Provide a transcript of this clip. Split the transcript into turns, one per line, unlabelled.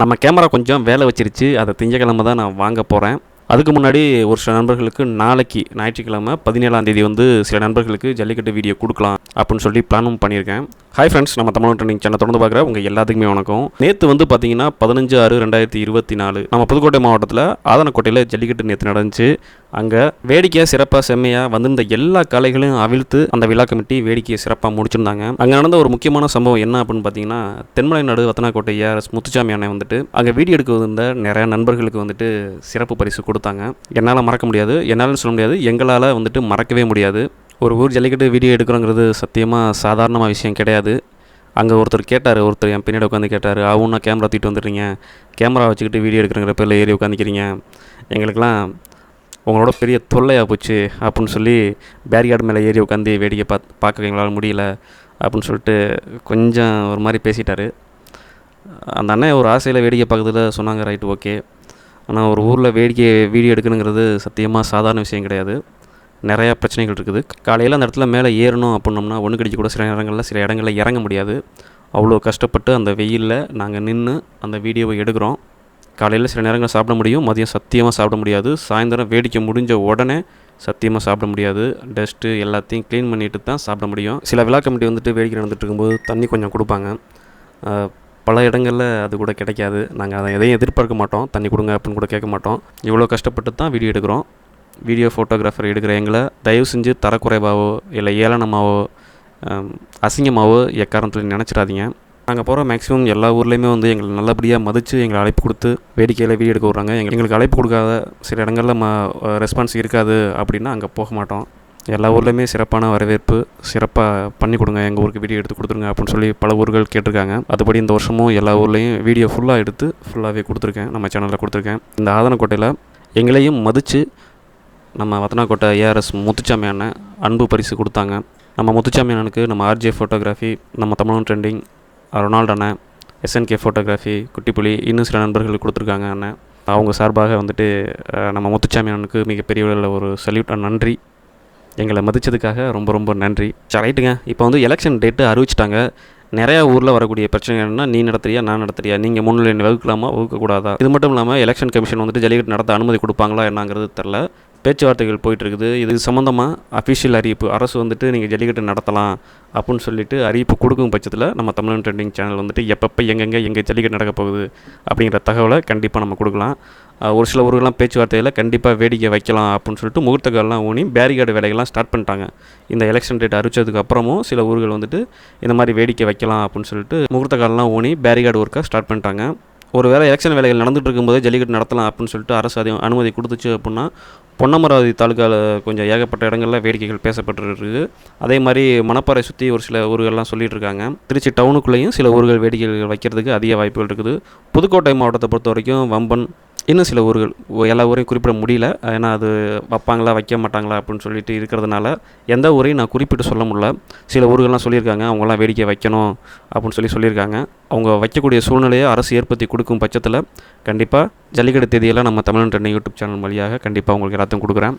நம்ம கேமரா கொஞ்சம் வேலை வச்சிருச்சு. அதை திங்கக்கிழமை தான் நான் வாங்க போகிறேன் அதுக்கு முன்னாடி ஒரு சில நண்பர்களுக்கு நாளைக்கு ஞாயிற்றுக்கிழமை பதினேழாம் தேதி வந்து சில நண்பர்களுக்கு ஜல்லிக்கட்டு வீடியோ கொடுக்கலாம். அப்படின்னு சொல்லி பிளானும் பண்ணியிருக்கேன். ஹாய் ஃப்ரெண்ட்ஸ் நம்ம தமிழ் ட்ரெண்டிங் சேனல் தொடர்ந்து பார்க்குற உங்கள் எல்லாத்துக்குமே வணக்கம். நேற்று வந்து பார்த்தீங்கன்னா பதினஞ்சு ஆறு ரெண்டாயிரத்தி இருபத்தி நாலு நம்ம புதுக்கோட்டை மாவட்டத்தில் ஆதனக்கோட்டையில் ஜல்லிக்கட்டு நேற்று நடந்துச்சு. அங்கே வேடிக்கையாக சிறப்பாக செம்மையாக வந்திருந்த எல்லா கலைகளையும் அவிழ்த்து அந்த விழா கமிட்டி வேடிக்கையை சிறப்பாக முடிச்சிருந்தாங்க. அங்கே நடந்த ஒரு முக்கியமான சம்பவம் என்ன அப்படின்னு பார்த்தீங்கன்னா தென்மலை நாடு வத்தனாக்கோட்டை ஏஆர்எஸ் முத்துச்சாமி அண்ணன் வந்துட்டு அங்கே வீடியோ எடுக்க வந்த நிறைய நண்பர்களுக்கு வந்துட்டு சிறப்பு பரிசு கொடுத்தாங்க. என்னால் மறக்க முடியாது. என்னால் சொல்ல முடியாது. எங்களால் வந்துட்டு மறக்கவே முடியாது. ஒரு ஊர் ஜல்லிக்கட்டு வீடியோ எடுக்கிறோங்கிறது சத்தியமாக சாதாரணமாக விஷயம் கிடையாது. அங்கே ஒருத்தர் கேட்டார் ஒருத்தர் என் பின்னாடி உட்காந்து கேட்டார் அவனா கேமரா தூக்கிட்டு வந்துடுறீங்க. கேமரா வச்சுக்கிட்டு வீடியோ எடுக்கிறங்கிற பேரில் ஏறி உட்காந்துக்கிறீங்க எங்களுக்கெல்லாம் உங்களோட பெரிய தொல்லையாக போச்சு அப்படின்னு சொல்லி பேரிகார்டு மேலே ஏறி உட்காந்து வேடிக்கை பார்த்து பார்க்க எங்களால் முடியல அப்படின்னு சொல்லிட்டு கொஞ்சம் ஒரு மாதிரி பேசிட்டார். அந்த அண்ணன் ஒரு ஆசையில் வேடிக்கை பார்க்கறதுல சொன்னாங்க ரைட் ஓகே. ஆனால் ஒரு ஊரில் வேடிக்கை வீடியோ எடுக்கணுங்கிறது சத்தியமாக சாதாரண விஷயம் கிடையாது. நிறையா பிரச்சனைகள் இருக்குது. காலையில் அந்த இடத்துல மேலே ஏறணும் அப்படின்னோம்னா ஒன்று கடிச்சு கூட சில நேரங்களில் சில இடங்களில் இறங்க முடியாது. அவ்வளோ கஷ்டப்பட்டு அந்த வெயிலில் நாங்கள் நின்று அந்த வீடியோவை எடுக்கிறோம். காலையில் சில நேரங்கள் சாப்பிட முடியும். மதியம் சத்தியமாக சாப்பிட முடியாது. சாயந்தரம் வேடிக்கை முடிஞ்ச உடனே சத்தியமாக சாப்பிட முடியாது. டஸ்ட்டு எல்லாத்தையும் க்ளீன் பண்ணிட்டு தான் சாப்பிட முடியும். சில விழா கமிட்டி வந்துட்டு வேடிக்கை நடந்துட்டு இருக்கும்போது தண்ணி கொஞ்சம் கொடுப்பாங்க. பல இடங்களில் அது கூட கிடைக்காது. நாங்கள் அதை எதையும் எதிர்பார்க்க மாட்டோம். தண்ணி கொடுங்க அப்படின்னு கூட கேட்க மாட்டோம். இவ்வளோ கஷ்டப்பட்டு தான் வீடியோ எடுக்கிறோம். வீடியோ ஃபோட்டோகிராஃபர் எடுக்கிற எங்களை தயவு செஞ்சு தரக்குறைவாவோ இல்லை ஏளனமாவோ அசிங்கமாகவோ அசிங்கமாவோ எக்காரணத்தில் நினச்சிடாதீங்க. நாங்கள் போகிற மேக்ஸிமம் எல்லா ஊர்லேயுமே வந்து எங்களை நல்லபடியாக மதித்து எங்களை அழைப்பு கொடுத்து வேடிக்கையில் வீடியோ எடுக்க விட்றாங்க. எங்க எங்களுக்கு அழைப்பு கொடுக்காத சில இடங்களில் ம ரெஸ்பான்ஸ் இருக்காது அப்படின்னா அங்கே போக மாட்டோம். எல்லா ஊர்லேயுமே சிறப்பான வரவேற்பு சிறப்பாக பண்ணி கொடுங்க எங்கள் ஊருக்கு வீடியோ எடுத்து கொடுத்துருங்க அப்படின்னு சொல்லி பல ஊர்கள் கேட்டிருக்காங்க. அதுபடி இந்த வருஷமும் எல்லா ஊர்லேயும் வீடியோ ஃபுல்லாக எடுத்து ஃபுல்லாகவே கொடுத்துருக்கேன். நம்ம சேனலில் கொடுத்துருக்கேன். இந்த ஆதனக்கோட்டையில் எங்களையும் மதித்து நம்ம வத்தனாக்கோட்டை ஏஆர்எஸ் முத்துச்சாமி அண்ணன் அன்பு பரிசு கொடுத்தாங்க. நம்ம முத்துச்சாமி அண்ணனுக்கு நம்ம ஆர்ஜே ஃபோட்டோகிராஃபி நம்ம தமிழன் ட்ரெண்டிங் ரொனால்டு அண்ணன் எஸ்என்கே ஃபோட்டோகிராஃபி குட்டிப்புலி இன்னும் சில நண்பர்கள் கொடுத்துருக்காங்க அண்ணன். அவங்க சார்பாக வந்துட்டு நம்ம முத்துச்சாமி அண்ணனுக்கு மிகப்பெரிய ஒரு சல்யூட் நன்றி. எங்களை மதித்ததுக்காக ரொம்ப ரொம்ப நன்றி. சரி ரைட்டுங்க. இப்போ வந்து எலெக்ஷன் டேட்டு அறிவிச்சிட்டாங்க. நிறையா ஊரில் வரக்கூடிய பிரச்சனை என்னன்னா நீ நடத்துறியா நான் நடத்துறியா? நீங்கள் முன்னிலை வகுக்கலாமா வகுக்கக்கூடாதா இது மட்டும் இல்லாமல் எலெக்ஷன் கமிஷன் வந்துட்டு ஜல்லிக்கட்டு நடத்த அனுமதி கொடுப்பாங்களா என்னங்கிறது தெரில பேச்சுவார்த்தைகள் போயிட்டு இருக்குது இது சம்மந்தமாக அஃபிஷியல் அறிவிப்பு. அரசு வந்துட்டு நீங்கள் ஜல்லிக்கட்டு நடத்தலாம் அப்படின்னு சொல்லிட்டு அறிவிப்பு கொடுக்கும் பட்சத்தில் நம்ம தமிழன் ட்ரெண்டிங் சேனல் வந்துட்டு எப்பப்போ எங்கெங்கே எங்கே ஜல்லிக்கட்டு நடக்க போகுது அப்படிங்கிற தகவலை கண்டிப்பாக நம்ம கொடுக்கலாம். ஒரு சில ஊர்களெலாம் பேச்சுவார்த்தையில் கண்டிப்பாக வேடிக்கை வைக்கலாம் அப்படின்னு சொல்லிட்டு முகூர்த்தக்கால்லாம் ஊனி பேரிகார்டு வேலைகள்லாம் ஸ்டார்ட் பண்ணிட்டாங்க. இந்த எலெக்ஷன் டேட் அறிவிச்சதுக்கு அப்புறமும் சில ஊர்கள் வந்துட்டு இந்த மாதிரி வேடிக்கை வைக்கலாம் அப்படின்னு சொல்லிட்டு முகூர்த்தக்கால்லாம் ஊனி பேரிகார்டு ஒர்க்கை ஸ்டார்ட் பண்ணிட்டாங்க. ஒரு வேலை எலெக்ஷன் வேலைகள் நடந்துட்டு இருக்கும்போது ஜல்லிக்கட்டு நடத்தலாம் அப்படின்னு சொல்லிட்டு அரசு அதை அனுமதி கொடுத்துச்சு அப்படின்னா பொன்னமராவதி தாலுக்காவில் கொஞ்சம் ஏகப்பட்ட இடங்களில் வேடிக்கைகள் பேசப்பட்டு இருக்குது அதே மாதிரி மணப்பாறை சுற்றி ஒரு சில ஊர்கள்லாம் சொல்லிகிட்டு இருக்காங்க திருச்சி டவுனுக்குள்ளேயும் சில ஊர்கள் வேடிக்கைகள் வைக்கிறதுக்கு அதிக வாய்ப்புகள் இருக்குது. புதுக்கோட்டை மாவட்டத்தை பொறுத்த வரைக்கும் வம்பன் இன்னும் சில ஊர்கள் எல்லா ஊரையும் குறிப்பிட முடியல. ஏன்னா அது வைப்பாங்களா வைக்க மாட்டாங்களா அப்படின்னு சொல்லிட்டு இருக்கிறதுனால எந்த ஊரையும் நான் குறிப்பிட்டு சொல்ல முடியல. சில ஊர்கள்லாம் சொல்லியிருக்காங்க அவங்களாம் வேடிக்கை வைக்கணும் அப்படின்னு சொல்லி சொல்லியிருக்காங்க. அவங்க வைக்கக்கூடிய சூழ்நிலையை அரசு ஏற்படுத்தி கொடுக்கும் பட்சத்தில் கண்டிப்பாக ஜல்லிக்கட்டு தேதியெல்லாம் நம்ம தமிழன் யூடியூப் சேனல் வழியாக கண்டிப்பாக உங்களுக்கு எல்லாத்தையும் கொடுக்குறேன்.